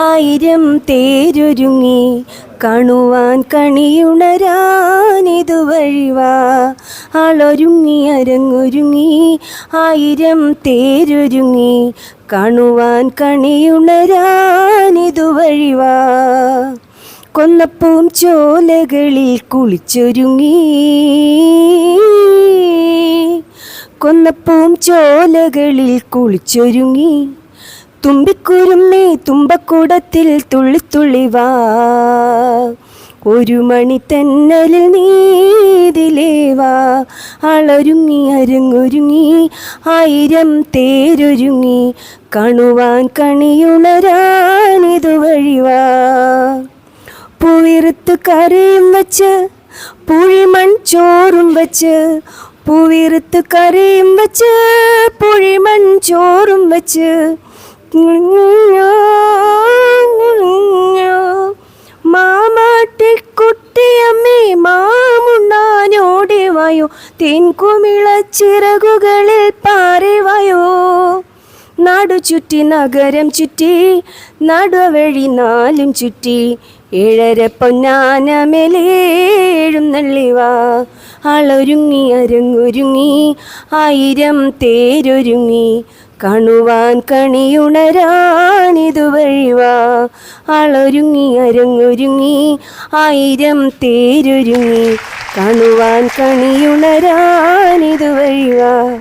ആയിരം തേരൊരുങ്ങി കാണുവാൻ കണിയുണരാനിതുവഴിവാ. ആളൊരുങ്ങി അരങ്ങൊരുങ്ങി ആയിരം തേരൊരുങ്ങി കാണുവാൻ കണിയുണരാനിതുവഴിവാ. കൊന്നപ്പൂം ചോലകളിൽ കുളിച്ചൊരുങ്ങി. കൊന്നപ്പൂം ചോലകളിൽ കുളിച്ചൊരുങ്ങി. തുമ്പിക്കുരുമ്മേ തുമ്പക്കൂടത്തിൽ തുള്ളിത്തുള്ളിവാ ഒരു മണി തെന്നലിൽ നീതിലേവാ അളരുങ്ങി അരുങ്ങൊരുങ്ങി ആയിരം തേരൊരുങ്ങി. കണുവാൻ കണിയുണരാനിതുവഴി വാ. പൂവിറുത്ത് കറിയും വച്ച് പുഴിമൺ ചോറും വച്ച് പൂവിറുത്ത് കറിയും വച്ച് പുഴിമൺ ചോറും വെച്ച് മാമാട്ടിക്കുട്ടിയമ്മേ മാമുണ്ണാനോടെ വായോ തേൻകുമിള ചിറകുകളിൽ പാറിവായോ. നാടു ചുറ്റി നഗരം ചുറ്റി നടുവഴി നാലും ചുറ്റി ഏഴര പൊന്നാനമേലേഴും നള്ളിവാ. ആളൊരുങ്ങി അരങ്ങൊരുങ്ങി ആയിരം തേരൊരുങ്ങി. കാണുവാൻ കണിയുണരാനിതുവഴിവാ. ആളൊരുങ്ങി അരങ്ങൊരുങ്ങി ആയിരം തേരൊരുങ്ങി. കാണുവാൻ കണിയുണരാനിതുവഴിവാ.